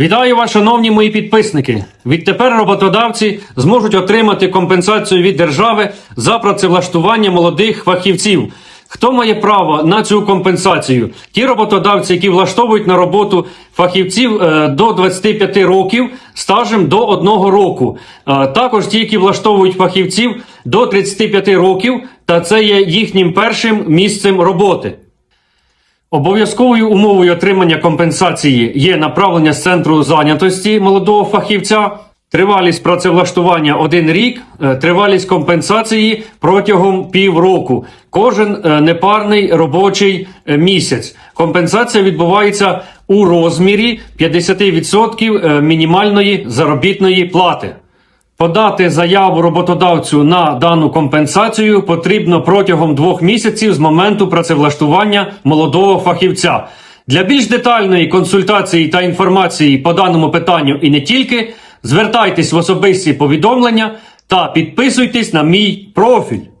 Вітаю вас, шановні мої підписники. Відтепер роботодавці зможуть отримати компенсацію від держави за працевлаштування молодих фахівців. Хто має право на цю компенсацію? Ті роботодавці, які влаштовують на роботу фахівців е, до 25 років стажем до 1 року. Е, Також ті, які влаштовують фахівців до 35 років, та це є їхнім першим місцем роботи. Обов'язковою умовою отримання компенсації є направлення з центру зайнятості молодого фахівця, тривалість працевлаштування один рік, е, тривалість компенсації протягом півроку. Кожен е, непарний робочий е, місяць. Компенсація відбувається у розмірі 50% е, мінімальної заробітної плати. Подати заяву роботодавцю на дану компенсацію потрібно протягом двох місяців з моменту працевлаштування молодого фахівця. Для більш детальної консультації та інформації по даному питанню і не тільки, звертайтесь в особисті повідомлення та підписуйтесь на мій профіль.